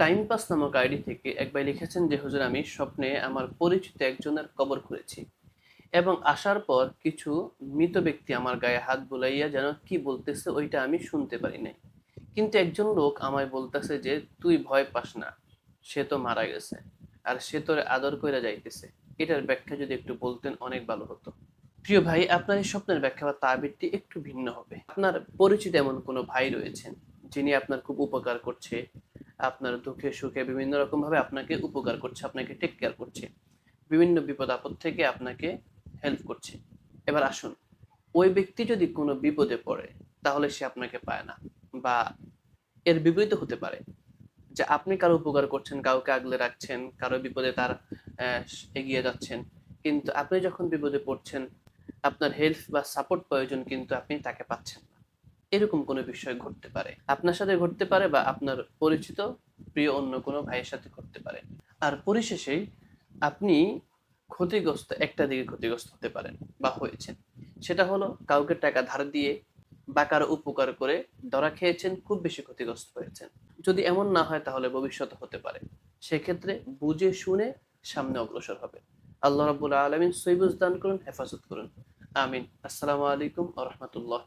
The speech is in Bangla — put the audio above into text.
টাইম পাস নামক আইডি থেকে এক ভাই লিখেছেন যে, হুজুর, আমি স্বপ্নে আমার পরিচিত একজনের কবর খুঁড়েছি এবং আসার পর কিছু মৃত ব্যক্তি আমার গায়ে হাত বুলাইয়া যেন কি বলতেছে ওইটা আমি শুনতে পারি নাই। কিন্তু একজন লোক আমায় বলতেছে যে, তুই ভয় পাস না, সে তো মারা গেছে আর সে তোর আদর কইরা যাইতেছে। এটার ব্যাখ্যা যদি একটু বলতেন অনেক ভালো হতো। প্রিয় ভাই, আপনার এই স্বপ্নের ব্যাখ্যা বা তাবিরটি একটু ভিন্ন হবে। আপনার পরিচিত এমন কোনো ভাই রয়েছেন যিনি আপনার খুব উপকার করছে, আপনার দুঃখে সুখে বিভিন্ন রকম ভাবে আপনাকে উপকার করছে, আপনাকে টেক কেয়ার করছে, বিভিন্ন বিপদ আপদ থেকে আপনাকে হেল্প করছে। এবার আসুন, ওই ব্যক্তি যদি কোনো বিপদে পড়ে, তাহলে সে আপনাকে পায় না বা এর বিপরীত হতে পারে। যে আপনি কারও উপকার করছেন, কাউকে আগলে রাখছেন, কারও বিপদে তার এগিয়ে যাচ্ছেন, কিন্তু আপনি যখন বিপদে পড়ছেন, আপনার হেল্প বা সাপোর্ট প্রয়োজন কিন্তু আপনি তাকে পাচ্ছেন না। এরকম কোনো বিষয় ঘটতে পারে। আপনার সাথে ঘটতে পারে বা আপনার পরিচিত প্রিয় অন্য কোনো ভাইয়ের সাথে ঘটতে পারে। আর পরিশেষে আপনি ক্ষতিগ্রস্ত, একটা দিকে ক্ষতিগ্রস্ত হতে পারেন বা হয়েছেন। সেটা হলো কাউকে টাকা ধার দিয়ে বা কারও উপকার করে ধরা খেয়েছেন, খুব বেশি ক্ষতিগ্রস্ত হয়েছেন। যদি এমন না হয় তাহলে ভবিষ্যতে হতে পারে। সেক্ষেত্রে বুঝে শুনে সামনে অগ্রসর হবে আল্লাহ রাবুল আলমিন সৈবুজ দান করুন, হেফাজত করুন। আমিন। আসসালামু আলাইকুম আ রহমতুল্লাহ